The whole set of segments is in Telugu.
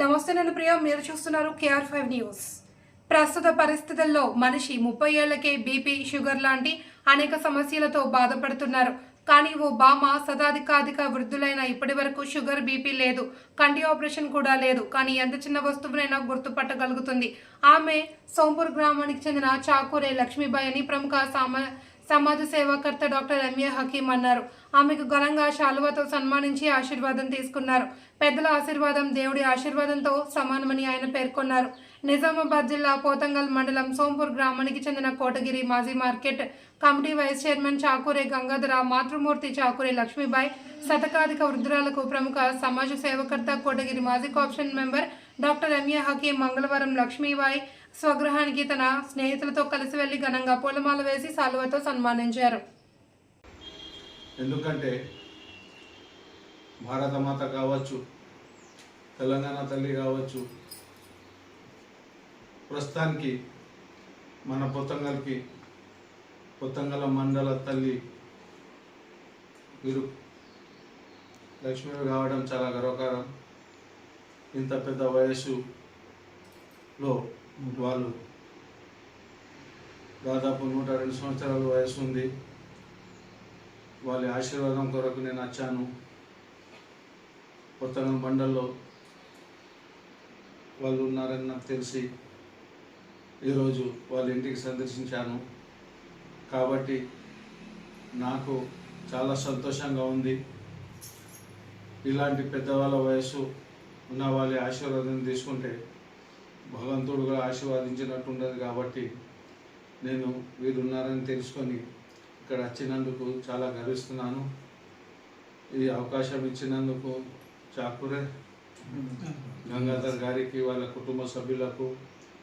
నమస్తే నేను ప్రియా మీరు చూస్తున్నారు కేఆర్ ఫైవ్ న్యూస్. ప్రస్తుత పరిస్థితుల్లో మనిషి ముప్పై ఏళ్ళకే బీపీ షుగర్ లాంటి అనేక సమస్యలతో బాధపడుతున్నారు. కానీ ఓ బామ శతాధికాధిక వృద్ధులైన ఇప్పటి వరకు షుగర్ బీపీ లేదు. కంటి ఆపరేషన్ కూడా లేదు. కానీ ఎంత చిన్న వస్తువునైనా గుర్తుపట్టగలుగుతుంది. ఆమె సోంపూర్ గ్రామానికి చెందిన చాకూరే లక్ష్మీబాయి అని ప్రముఖ సామ సమాజ సేవాకర్త డాక్టర్ ఎంఏ హకీం అన్నారు. ఆమెకు ఘనంగా శాలువతో సన్మానించి ఆశీర్వాదం తీసుకున్నారు. పెద్దల ఆశీర్వాదం దేవుడి ఆశీర్వాదంతో సమానమని ఆయన పేర్కొన్నారు. నిజామాబాద్ జిల్లా పోతంగల్ మండలం సోంపూర్ గ్రామానికి చెందిన కోటగిరి మాజీ market committee vice chairman Chakure Gangadhara మాతృమూర్తి చాకూరే లక్ష్మీబాయి శతకాధిక వృద్ధురాలకు ప్రముఖ సమాజ సేవకర్త కోటగిరి మాజీ co-option member doctor M A Hakeem మంగళవారం లక్ష్మీబాయి స్వగృహానికి తన స్నేహితులతో కలిసి వెళ్ళి ఘనంగా పూలమాల వేసి సాలువతో సన్మానించారు. ఎందుకంటే భారతమాత కావచ్చు తెలంగాణ తల్లి కావచ్చు ప్రస్తుతానికి మన పొత్తంగల్కి పొత్తంగల మండల తల్లి వీరు లక్ష్మీ కావడం చాలా గర్వకారం ఇంత పెద్ద వయస్సులో వాళ్ళు దాదాపు నూట రెండు సంవత్సరాల వయసు ఉంది. వాళ్ళ ఆశీర్వాదం కొరకు నేను వచ్చాను. కొత్తగా మండల్లో వాళ్ళు ఉన్నారని నాకు తెలిసి ఈరోజు వాళ్ళ ఇంటికి సందర్శించాను. కాబట్టి నాకు చాలా సంతోషంగా ఉంది. ఇలాంటి పెద్దవాళ్ళ వయసు ఉన్న వాళ్ళ ఆశీర్వాదం తీసుకుంటే భగవంతుడు కూడా ఆశీర్వదించినట్టు ఉండదు కాబట్టి నేను వీరు ఉన్నారని తెలుసుకొని ఇక్కడ వచ్చినందుకు చాలా గర్విస్తున్నాను. ఈ అవకాశం ఇచ్చినందుకు చాకురే గంగాధర్ గారికి వాళ్ళ కుటుంబ సభ్యులకు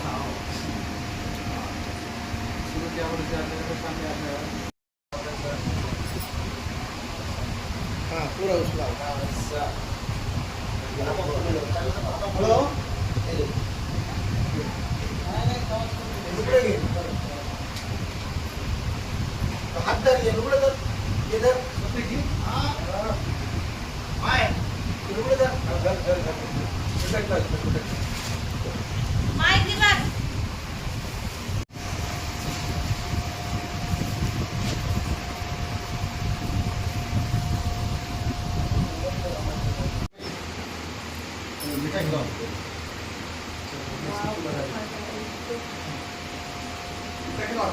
हाँ शुरू क्या बोलते जाते हैं सामने आता है हाँ पूरा उसका हेलो हाथ धरिए लुगड़े धर इधर thành rồi wow. cái loại